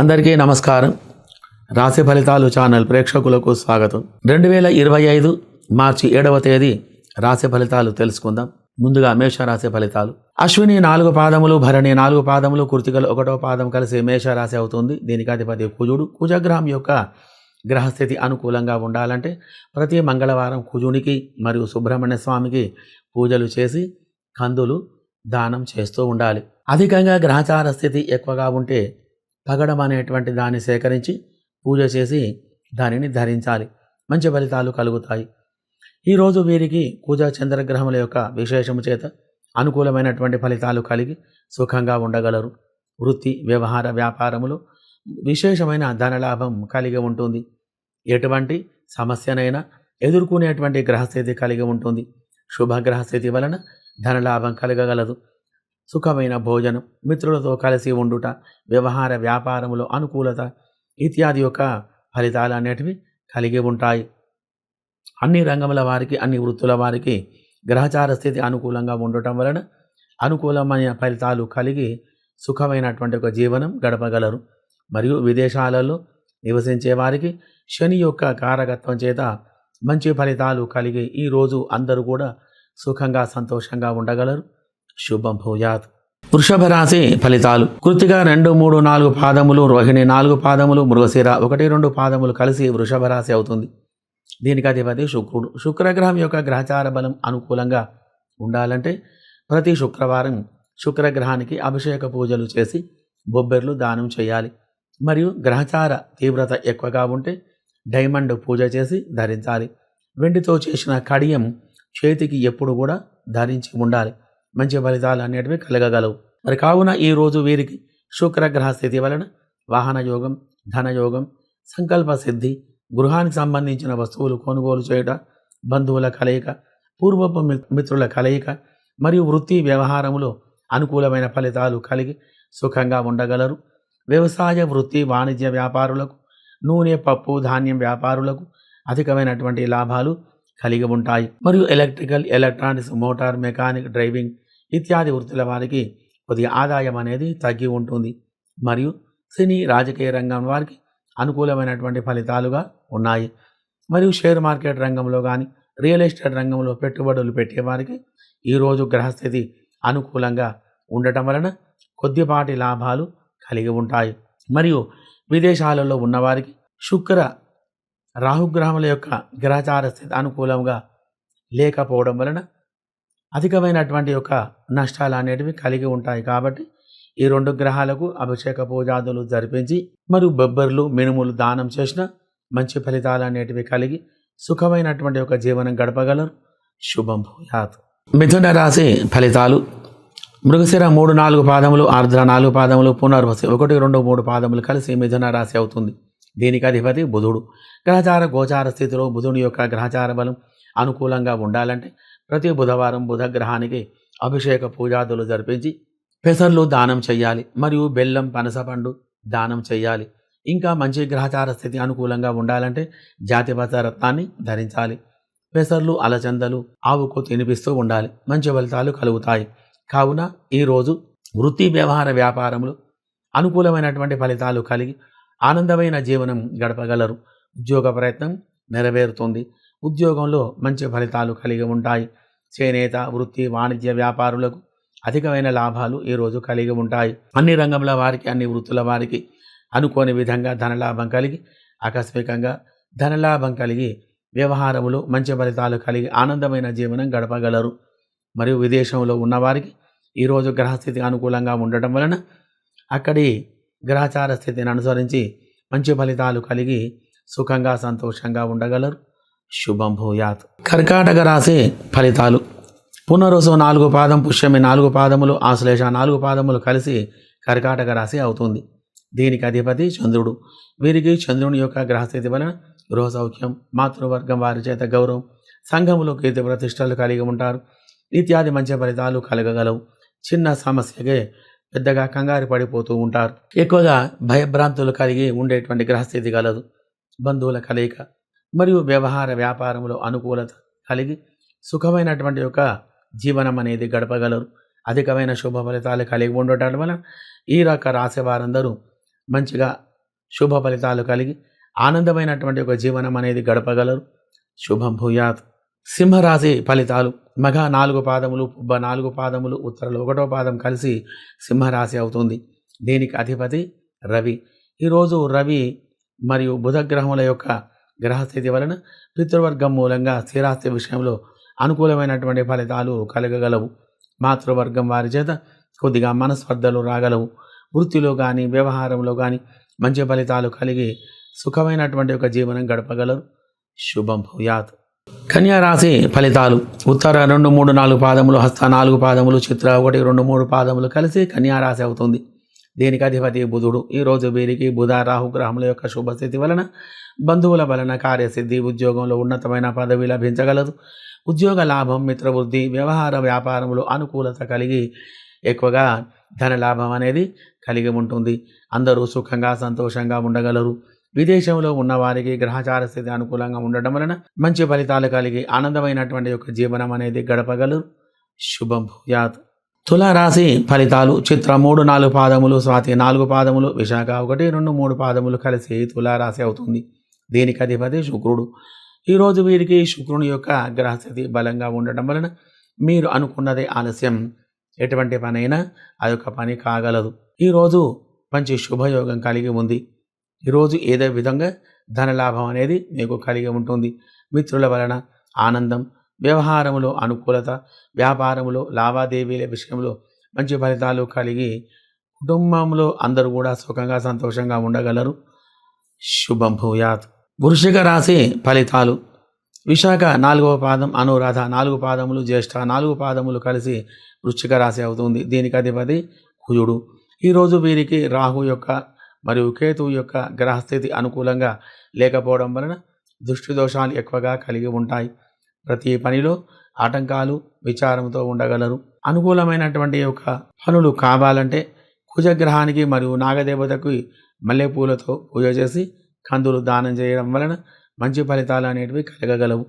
అందరికీ నమస్కారం. రాశి ఫలితాలు ఛానల్ ప్రేక్షకులకు స్వాగతం. రెండు వేల ఇరవై ఐదు మార్చి ఏడవ తేదీ రాశి ఫలితాలు తెలుసుకుందాం. ముందుగా మేష రాశి ఫలితాలు. అశ్విని నాలుగు పాదములు భరణి నాలుగు పాదములు కృతికలు ఒకటో పాదం కలిసి మేష రాశి అవుతుంది. దీనికి అధిపతి కుజుడు. కుజగ్రహం యొక్క గ్రహస్థితి అనుకూలంగా ఉండాలంటే ప్రతి మంగళవారం కుజునికి మరియు సుబ్రహ్మణ్య స్వామికి పూజలు చేసి కందులు దానం చేస్తూ ఉండాలి. అధికంగా గ్రహచార స్థితి ఎక్కువగా ఉంటే పగడం అనేటువంటి దాన్ని సేకరించి పూజ చేసి దానిని ధరించాలి. మంచి ఫలితాలు కలుగుతాయి. ఈరోజు వీరికి పూజ చంద్రగ్రహముల యొక్క విశేషము చేత అనుకూలమైనటువంటి ఫలితాలు కలిగి సుఖంగా ఉండగలరు. వృత్తి వ్యవహార వ్యాపారములు విశేషమైన ధనలాభం కలిగి ఉంటుంది. ఎటువంటి సమస్యనైనా ఎదుర్కొనేటువంటి గ్రహస్థితి కలిగి ఉంటుంది. శుభగ్రహస్థితి వలన ధనలాభం కలగగలదు. సుఖమైన భోజనం మిత్రులతో కలిసి ఉండుట వ్యవహార వ్యాపారములో అనుకూలత ఇత్యాది యొక్క ఫలితాలు అనేటివి కలిగి ఉంటాయి. అన్ని రంగముల వారికి అన్ని వృత్తుల వారికి గ్రహచార స్థితి అనుకూలంగా ఉండటం వలన అనుకూలమైన ఫలితాలు కలిగి సుఖమైనటువంటి ఒక జీవనం గడపగలరు. మరియు విదేశాలలో నివసించే వారికి శని యొక్క కారకత్వం చేత మంచి ఫలితాలు కలిగి ఈరోజు అందరూ కూడా సుఖంగా సంతోషంగా ఉండగలరు. శుభం భూయాత్. వృషభ రాశి ఫలితాలు. కృతిక రెండు మూడు నాలుగు పాదములు రోహిణి నాలుగు పాదములు మృగశిర ఒకటి రెండు పాదములు కలిసి వృషభ రాశి అవుతుంది. దీనికి అధిపతి శుక్రుడు. శుక్రగ్రహం యొక్క గ్రహచార బలం అనుకూలంగా ఉండాలంటే ప్రతి శుక్రవారం శుక్రగ్రహానికి అభిషేక పూజలు చేసి బొబ్బెర్లు దానం చేయాలి. మరియు గ్రహచార తీవ్రత ఎక్కువగా ఉంటే డైమండ్ పూజ చేసి ధరించాలి. వెండితో చేసిన కడియం చేతికి ఎప్పుడు కూడా ధరించి ఉండాలి. మంచి ఫలితాలు అనేటివి కలగగలవు. మరి కావున ఈ రోజు వీరికి శుక్రగ్రహ స్థితి వలన వాహన యోగం ధనయోగం సంకల్ప సిద్ధి గృహానికి సంబంధించిన వస్తువులు కొనుగోలు చేయట బంధువుల కలయిక పూర్వపు మిత్రుల కలయిక మరియు వృత్తి వ్యవహారములో అనుకూలమైన ఫలితాలు కలిగి సుఖంగా ఉండగలరు. వ్యవసాయ వృత్తి వాణిజ్య వ్యాపారులకు నూనె పప్పు ధాన్యం వ్యాపారులకు అధికమైనటువంటి లాభాలు కలిగి ఉంటాయి. మరియు electrical electronics motor mechanic driving ఇత్యాది వృత్తుల వారికి కొద్దిగా ఆదాయం అనేది తగ్గి ఉంటుంది. మరియు సినీ రాజకీయ రంగం వారికి అనుకూలమైనటువంటి ఫలితాలుగా ఉన్నాయి. మరియు షేర్ మార్కెట్ రంగంలో కానీ రియల్ ఎస్టేట్ రంగంలో పెట్టుబడులు పెట్టేవారికి ఈరోజు గ్రహస్థితి అనుకూలంగా ఉండటం వలన కొద్దిపాటి లాభాలు కలిగి ఉంటాయి. మరియు విదేశాలలో ఉన్నవారికి శుక్ర రాహుగ్రహముల యొక్క గ్రహచార స్థితి అనుకూలంగా లేకపోవడం వలన అధికమైనటువంటి యొక్క నష్టాలు అనేటివి కలిగి ఉంటాయి కాబట్టి ఈ రెండు గ్రహాలకు అభిషేక పూజాదులు జరిపించి మరియు బొబ్బర్లు మినుములు దానం చేసిన మంచి ఫలితాలు అనేటివి కలిగి సుఖమైనటువంటి ఒక జీవనం గడపగలరు. శుభం భూయాత్. మిథున రాశి ఫలితాలు. మృగశిర మూడు నాలుగు పాదములు ఆర్ద్ర నాలుగు పాదములు పునర్వసి ఒకటి రెండు మూడు పాదములు కలిసి మిథున రాశి అవుతుంది. దీనికి అధిపతి బుధుడు. గ్రహచార గోచార స్థితిలో బుధుని యొక్క గ్రహచార బలం అనుకూలంగా ఉండాలంటే ప్రతి బుధవారం బుధగ్రహానికి అభిషేక పూజాదులు జరిపించి పెసర్లు దానం చేయాలి మరియు బెల్లం పనసపండు దానం చేయాలి ఇంకా మంచి గ్రహచార స్థితి అనుకూలంగా ఉండాలంటే జాతిపత రత్నాన్ని ధరించాలి. పెసర్లు అలచందలు ఆవుకు తినిపిస్తూ ఉండాలి. మంచి ఫలితాలు కలుగుతాయి. కావున ఈరోజు వృత్తి వ్యవహార వ్యాపారములు అనుకూలమైనటువంటి ఫలితాలు కలిగి ఆనందమైన జీవనం గడపగలరు. ఉద్యోగ ప్రయత్నం నెరవేరుతుంది. ఉద్యోగంలో మంచి ఫలితాలు కలిగి ఉంటాయి. చేనేత వృత్తి వాణిజ్య వ్యాపారులకు అధికమైన లాభాలు ఈరోజు కలిగి ఉంటాయి. అన్ని రంగముల వారికి అన్ని వృత్తుల వారికి అనుకోని విధంగా ధనలాభం కలిగి ఆకస్మికంగా ధనలాభం కలిగి వ్యవహారములు మంచి ఫలితాలు కలిగి ఆనందమైన జీవనం గడపగలరు. మరియు విదేశంలో ఉన్నవారికి ఈరోజు గ్రహస్థితి అనుకూలంగా ఉండటం వలన అక్కడి గ్రహచార స్థితిని అనుసరించి మంచి ఫలితాలు కలిగి సుఖంగా సంతోషంగా ఉండగలరు. శుభం భూయాత్. కర్కాటక రాశి ఫలితాలు. పునరుసు నాలుగు పాదం పుష్యమి నాలుగు పాదములు ఆశ్లేష నాలుగు పాదములు కలిసి కర్కాటక రాశి అవుతుంది. దీనికి అధిపతి చంద్రుడు. వీరికి చంద్రుని యొక్క గ్రహస్థితి వలన గృహ సౌఖ్యం మాతృవర్గం వారి చేత గౌరవం సంఘములో కీర్తి ప్రతిష్టలు కలిగి ఉంటారు. ఇత్యాది మంచి ఫలితాలు కలగగలవు. చిన్న సమస్యకే పెద్దగా కంగారు పడిపోతూ ఉంటారు. ఎక్కువగా భయభ్రాంతులు కలిగి ఉండేటువంటి గ్రహస్థితి కలదు బంధువుల కలయిక మరియు వ్యవహార వ్యాపారంలో అనుకూలత కలిగి సుఖమైనటువంటి యొక్క జీవనం అనేది గడపగలరు. అధికమైన శుభ ఫలితాలు కలిగి ఉండటం వలన ఈ రక రాసే వారందరూ మంచిగా శుభ ఫలితాలు కలిగి ఆనందమైనటువంటి ఒక జీవనం అనేది గడపగలరు. శుభం భూయాత్. సింహరాశి ఫలితాలు. మగ నాలుగు పాదములు పుబ్బ నాలుగు పాదములు ఉత్తరలు ఒకటో పాదం కలిసి సింహరాశి అవుతుంది. దీనికి అధిపతి రవి. ఈరోజు రవి మరియు బుధగ్రహముల యొక్క గ్రహస్థితి వలన పితృవర్గం మూలంగా స్థిరాస్తి విషయంలో అనుకూలమైనటువంటి ఫలితాలు కలగగలవు. మాతృవర్గం వారి చేత కొద్దిగా మనస్పర్ధలు రాగలవు. వృత్తిలో కానీ వ్యవహారంలో కానీ మంచి ఫలితాలు కలిగి సుఖమైనటువంటి ఒక జీవనం గడపగలరు. శుభం భూయాత్. కన్యా రాశి ఫలితాలు. ఉత్తర రెండు మూడు నాలుగు పాదములు హస్త నాలుగు పాదములు చిత్ర ఒకటి రెండు మూడు పాదములు కలిసి కన్యా రాశి అవుతుంది. దీనికి అధిపతి బుధుడు. ఈరోజు వీరికి బుధ రాహుగ్రహముల యొక్క శుభస్థితి వలన బంధువుల వలన కార్యసిద్ధి ఉద్యోగంలో ఉన్నతమైన పదవి లభించగలదు. ఉద్యోగ లాభం మిత్రవృద్ధి వ్యవహార వ్యాపారములు అనుకూలత కలిగి ఎక్కువగా ధన లాభం అనేది కలిగి ఉంటుంది. అందరూ సుఖంగా సంతోషంగా ఉండగలరు. విదేశంలో ఉన్నవారికి గ్రహచార స్థితి అనుకూలంగా ఉండటం వలన మంచి ఫలితాలు కలిగి ఆనందమైనటువంటి యొక్క జీవనం అనేది గడపగలరు. శుభం భూయాత్. తులారాశి ఫలితాలు చిత్ర మూడు నాలుగు పాదములు స్వాతి నాలుగు పాదములు విశాఖ ఒకటి రెండు మూడు పాదములు కలిసి తులారాశి అవుతుంది. దీనికి అధిపతి శుక్రుడు. ఈరోజు వీరికి శుక్రుని యొక్క గ్రహస్థితి బలంగా ఉండటం వలన మీరు అనుకున్నదే ఆలస్యం. ఎటువంటి పనైనా అది ఒక పని కాగలదు. ఈరోజు మంచి శుభయోగం కలిగి ఉంది. ఈరోజు ఏదో విధంగా ధనలాభం అనేది మీకు కలిగి ఉంటుంది. మిత్రుల వలన ఆనందం వ్యవహారములో అనుకూలత వ్యాపారములో లావాదేవీల విషయంలో మంచి ఫలితాలు కలిగి కుటుంబంలో అందరూ కూడా సుఖంగా సంతోషంగా ఉండగలరు. శుభం భూయాత్. వృషిక రాశి ఫలితాలు. విశాఖ నాలుగవ పాదం అనురాధ నాలుగు పాదములు జ్యేష్ఠ నాలుగు పాదములు కలిసి వృశ్చిక రాశి అవుతుంది. దీనికి అధిపతి కుజుడు. ఈరోజు వీరికి రాహు యొక్క మరియు కేతువు యొక్క గ్రహస్థితి అనుకూలంగా లేకపోవడం వలన దృష్టి దోషాలు ఎక్కువగా కలిగి ఉంటాయి. ప్రతి పనిలో ఆటంకాలు విచారంతో ఉండగలరు. అనుకూలమైనటువంటి యొక్క పనులు కావాలంటే కుజగ్రహానికి మరియు నాగదేవతకు మల్లెపూలతో పూజ చేసి కందులు దానం చేయడం వలన మంచి ఫలితాలు అనేటివి కలగగలవు.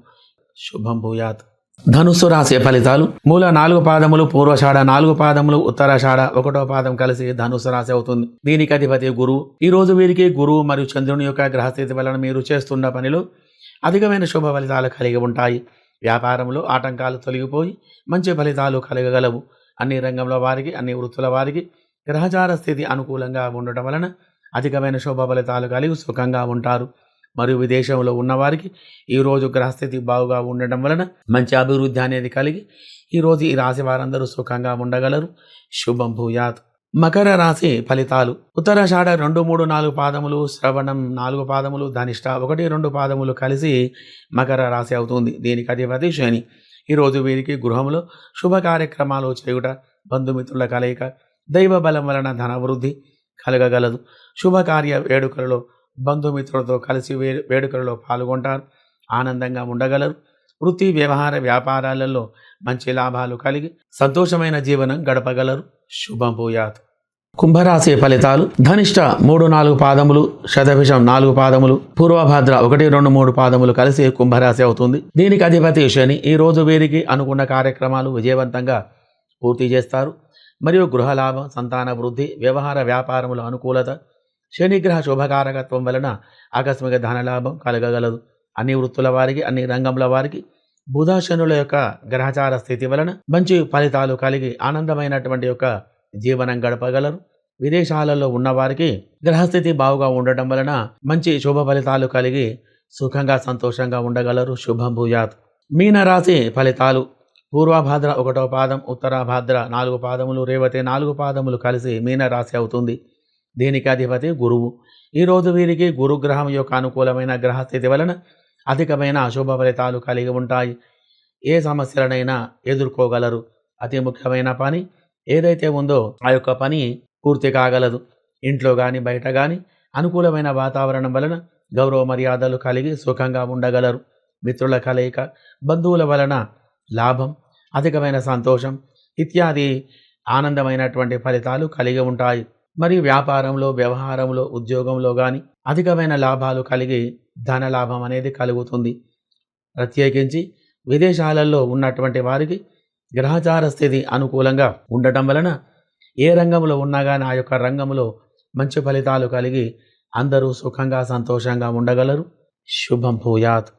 శుభం భూయాత్. ధనుస్సు రాశి ఫలితాలు. మూల నాలుగు పాదములు పూర్వషాఢ నాలుగు పాదములు ఉత్తరషాఢ ఒకటో పాదం కలిసి ధనుస్సు రాశి అవుతుంది. దీనికి అధిపతి గురువు. ఈ రోజు వీరికి గురువు మరియు చంద్రుని యొక్క గ్రహస్థితి వలన మీరు చేస్తున్న పనిలో అధికమైన శుభ ఫలితాలు కలిగి ఉంటాయి. వ్యాపారంలో ఆటంకాలు తొలగిపోయి మంచి ఫలితాలు కలగగలవు. అన్ని రంగంలో వారికి అన్ని వృత్తుల వారికి గ్రహచార స్థితి అనుకూలంగా ఉండటం వలన అధికమైన శుభ ఫలితాలు కలిగి సుఖంగా ఉంటారు. మరియు విదేశంలో ఉన్నవారికి ఈరోజు గ్రహస్థితి బాగుగా ఉండటం వలన మంచి అభివృద్ధి అనేది కలిగి ఈరోజు ఈ రాశి వారందరూ సుఖంగా ఉండగలరు. శుభం భూయాత్. మకర రాశి ఫలితాలు. ఉత్తరాషాఢ రెండు మూడు నాలుగు పాదములు శ్రవణం నాలుగు పాదములు ధనిష్ట ఒకటి రెండు పాదములు కలిసి మకర రాశి అవుతుంది. దీనికి అధిపతి శని. ఈరోజు వీరికి గృహంలో శుభ కార్యక్రమాలు చేయుట బంధుమిత్రుల కలయిక దైవ బలం వలన ధనవృద్ధి కలగగలదు. శుభకార్య వేడుకలలో బంధుమిత్రులతో కలిసి వే వేడుకలలో పాల్గొంటారు. ఆనందంగా ఉండగలరు. వృత్తి వ్యవహార వ్యాపారాలలో మంచి లాభాలు కలిగి సంతోషమైన జీవనం గడపగలరు. శుభం భూయాత్. కుంభరాశి ఫలితాలు. ధనిష్ట మూడు నాలుగు పాదములు శతభిషం నాలుగు పాదములు పూర్వభద్ర ఒకటి రెండు మూడు పాదములు కలిసి కుంభరాశి అవుతుంది. దీనికి అధిపతి శని. ఈ రోజు వీరికి అనుకున్న కార్యక్రమాలు విజయవంతంగా పూర్తి చేస్తారు. మరియు గృహలాభం సంతాన వృద్ధి వ్యవహార వ్యాపారముల అనుకూలత శనిగ్రహ శుభకారకత్వం వలన ఆకస్మిక ధనలాభం కలగగలదు. అన్ని వృత్తుల వారికి అన్ని రంగముల వారికి బుధాశనుల యొక్క గ్రహచార స్థితి వలన మంచి ఫలితాలు కలిగి ఆనందమైనటువంటి యొక్క జీవనం గడపగలరు. విదేశాలలో ఉన్నవారికి గ్రహస్థితి బావుగా ఉండటం వలన మంచి శుభ ఫలితాలు కలిగి సుఖంగా సంతోషంగా ఉండగలరు. శుభం భూయాత్. మీనరాశి ఫలితాలు. పూర్వభాద్ర ఒకటో పాదం ఉత్తరాభాద్ర నాలుగు పాదములు రేవతి నాలుగు పాదములు కలిసి మీనరాశి అవుతుంది. దీనికి అధిపతి గురువు. ఈరోజు వీరికి గురుగ్రహం యొక్క అనుకూలమైన గ్రహస్థితి వలన అధికమైన అశుభ ఫలితాలు కలిగి ఉంటాయి. ఏ సమస్యలనైనా ఎదుర్కోగలరు. అతి ముఖ్యమైన పని ఏదైతే ఉందో ఆ యొక్క పని పూర్తి కాగలదు. ఇంట్లో కానీ బయట కానీ అనుకూలమైన వాతావరణం వలన గౌరవ మర్యాదలు కలిగి సుఖంగా ఉండగలరు. మిత్రుల కలయిక బంధువుల వలన లాభం అధికమైన సంతోషం ఇత్యాది ఆనందమైనటువంటి ఫలితాలు కలిగి ఉంటాయి. మరియు వ్యాపారంలో వ్యవహారంలో ఉద్యోగంలో కానీ అధికమైన లాభాలు కలిగి ధన లాభం అనేది కలుగుతుంది. ప్రత్యేకించి విదేశాలలో ఉన్నటువంటి వారికి గ్రహచార స్థితి అనుకూలంగా ఉండటం వలన ఏ రంగంలో ఉన్నా కానీ ఆ యొక్క రంగంలో మంచి ఫలితాలు కలిగి అందరూ సుఖంగా సంతోషంగా ఉండగలరు. శుభం భూయాత్.